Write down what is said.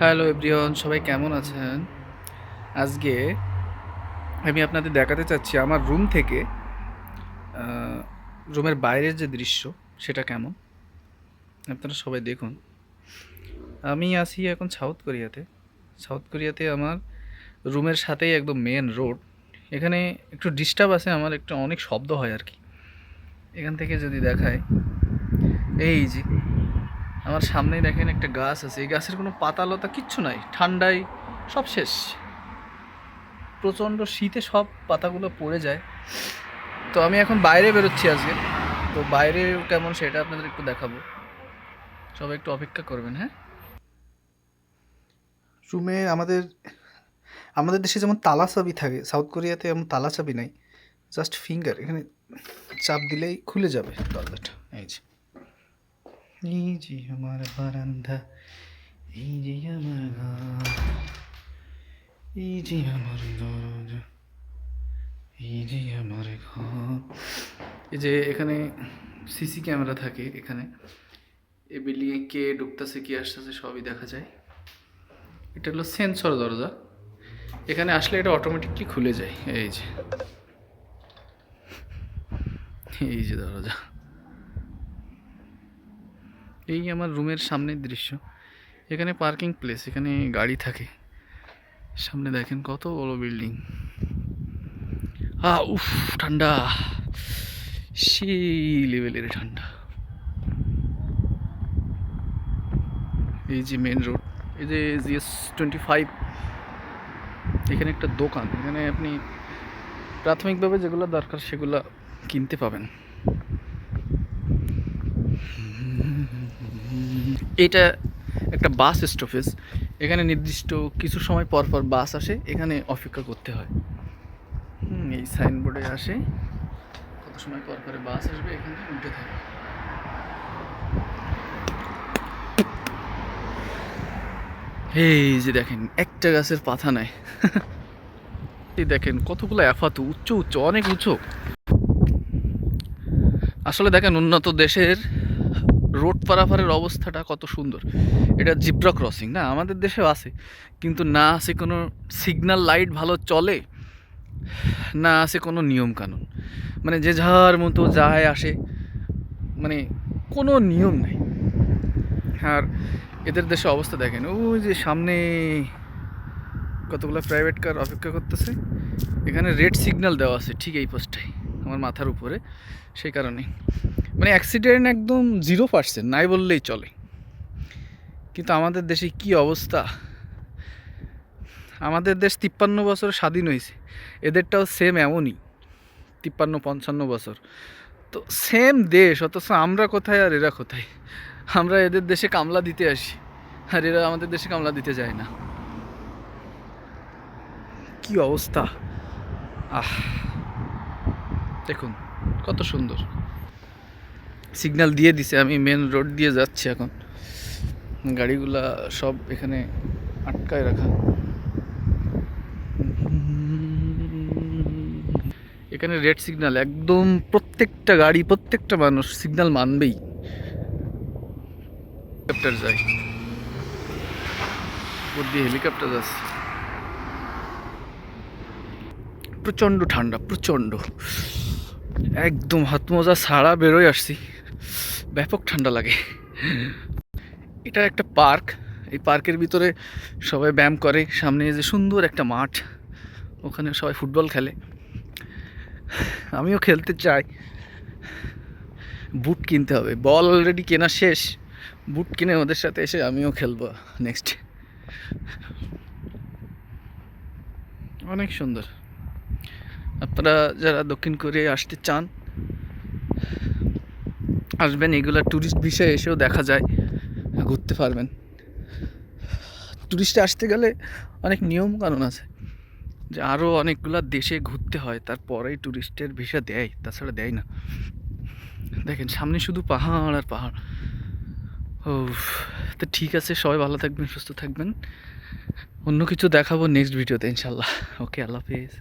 Hello everyone সবাই কেমন আছেন? আজকে আমি আপনাদের দেখাতে চাচ্ছি আমার রুম থেকে রুমের বাইরের যে দৃশ্য, সেটা কেমন? আপনারা সবাই দেখুন। আমি আছি এখন সাউথ কোরিয়াতে। সাউথ কোরিয়াতে আমার রুমের সাথেই একদম মেন রোড এখানে একটু ডিস্টার্ব আছে, আমার একটু অনেক শব্দ হয় আর কি। এখান থেকে যদি দেখায় এই যে আমার সামনেই দেখেন একটা গাছ আছে। এই গাছের কোনো পাতা লতা কিচ্ছু নাই। ঠান্ডায় সব শেষ। প্রচণ্ড শীতে সব পাতাগুলো পড়ে যায়। তো আমি এখন বাইরে বেরোচ্ছি আজকে। তো বাইরে কেমন সেটা আপনাদের একটু দেখাবো। সবাই একটু অপেক্ষা করবেন হ্যাঁ? রুমে আমাদের আমাদের দেশে যেমন তালা চাবি থাকে, সাউথ কোরিয়াতে এমন তালা চাবি নাই। জাস্ট ফিঙ্গার, এখানে চাপ দিলেই খুলে যাবে দরজাটা এই যে আমার বারান্দা এই যে আমার ঘর এই যে আমার দরজা এই যে আমার ঘর এই যে এখানে সিসি ক্যামেরা থাকে এখানে এই বিল্ডিংয়ে কে ঢুকতেছে কে আসতেছে সবই দেখা যায় এটা হলো সেন্সর দরজা এখানে আসলে এটা অটোমেটিকলি খুলে যায় এই যে এই যে দরজা এই আমার রুমের সামনের দৃশ্য। এখানে পার্কিং প্লেস, এখানে গাড়ি থাকে। সামনে দেখেন কত বড় বিল্ডিং। আ, উফ, ঠান্ডা। সেই লেভেলের ঠান্ডা। এই যে মেন রোড এই যে জিএস টোয়েন্টি ফাইভ এখানে একটা দোকান। এখানে আপনি প্রাথমিকভাবে যেগুলো দরকার সেগুলো কিনতে পাবেন। এটা একটা বাস স্টপেজ। এখানে নির্দিষ্ট কিছু সময় পর পর বাস আসে, এখানে অপেক্ষা করতে হয়। এই সাইনবোর্ডে আসে। কত সময় পর পরে বাস আসবে, এখানে উঠে থাকে। এই যে দেখেন, একটা গাছের পাতা নাই। এই দেখেন, কতগুলো অ্যাফাতু উচ্চ উচ্চ, অনেক উঁচু আসলে দেখেন, উন্নত দেশের রোড পারাপারের অবস্থাটা কত সুন্দর। এটা জিব্রা ক্রসিং, না? আমাদের দেশেও আছে। কিন্তু না আছে কোনো সিগন্যাল লাইট ভালো চলে, না আছে কোনো নিয়ম কানুন। মানে যে যার মতো যায়, আসে মানে কোনো নিয়ম নাই। আর এদের দেশে অবস্থা দেখেন, ওই যে সামনে কতগুলো প্রাইভেট কার অপেক্ষা করতেছে। এখানে রেড সিগন্যাল দেওয়া আছে ঠিক এই পোস্টটাই আমার মাথার উপরে, সেই কারণে মানে অ্যাক্সিডেন্ট একদম জিরো পার্সেন্ট নাই বললেই চলে। কিন্তু আমাদের দেশে কি অবস্থা? আমাদের দেশ তিপ্পান্ন বছর স্বাধীন হয়েছে, এদেরটাও সেম এমনই, তিপ্পান্ন পঞ্চান্ন বছর। তো সেম দেশ, অথচ আমরা কোথায় আর এরা কোথায়? আমরা এদের দেশে কামলা দিতে আসি, আর এরা আমাদের দেশে কামলা দিতে যায় না। কি অবস্থা? আহ, দেখুন, কত সুন্দর। সিগন্যাল দিয়ে দিছে, আমি মেন রোড দিয়ে যাচ্ছি এখন। গাড়িগুলা সব এখানে আটকায় রাখা। এখানে রেড সিগন্যাল একদম প্রত্যেকটা গাড়ি, প্রত্যেকটা মানুষ সিগন্যাল মানবেই। হেলিকপ্টার যায়। উপর দিয়ে হেলিকপ্টার যাচ্ছে। প্রচণ্ড ঠান্ডা, প্রচণ্ড। একদম হাত মোজা ছাড়া বেরোয় আসছি। ব্যাপক ঠান্ডা লাগে। এটা একটা পার্ক। এই পার্কের ভিতরে সবাই ব্যায়াম করে। সামনে যে সুন্দর একটা মাঠ। ওখানে সবাই ফুটবল খেলে। আমিও খেলতে চাই। বুট কিনতে হবে। বল অলরেডি কেনা শেষ। বুট কিনে ওদের সাথে এসে আমিও খেলব নেক্সট অনেক সুন্দর। আপনারা যারা দক্ষিণ কোরিয়ায় আসতে চান আসবেন, এগুলো ট্যুরিস্ট বিষয়ে এসেও দেখা যায়, ঘুরতে পারবেন। ট্যুরিস্টে আসতে গেলে অনেক নিয়ম কানুন আছে, যে আরও অনেকগুলা দেশে ঘুরতে হয়, তারপরেই ট্যুরিস্টের ভিসা দেয়, তাছাড়া দেয় না। দেখেন, সামনে শুধু পাহাড় আর পাহাড়। ও তো ঠিক আছে, সবাই ভালো থাকবেন, সুস্থ থাকবেন। অন্য কিছু দেখাবো নেক্সট ভিডিওতে ইনশাল্লাহ ওকে, আল্লাহ হাফেজ।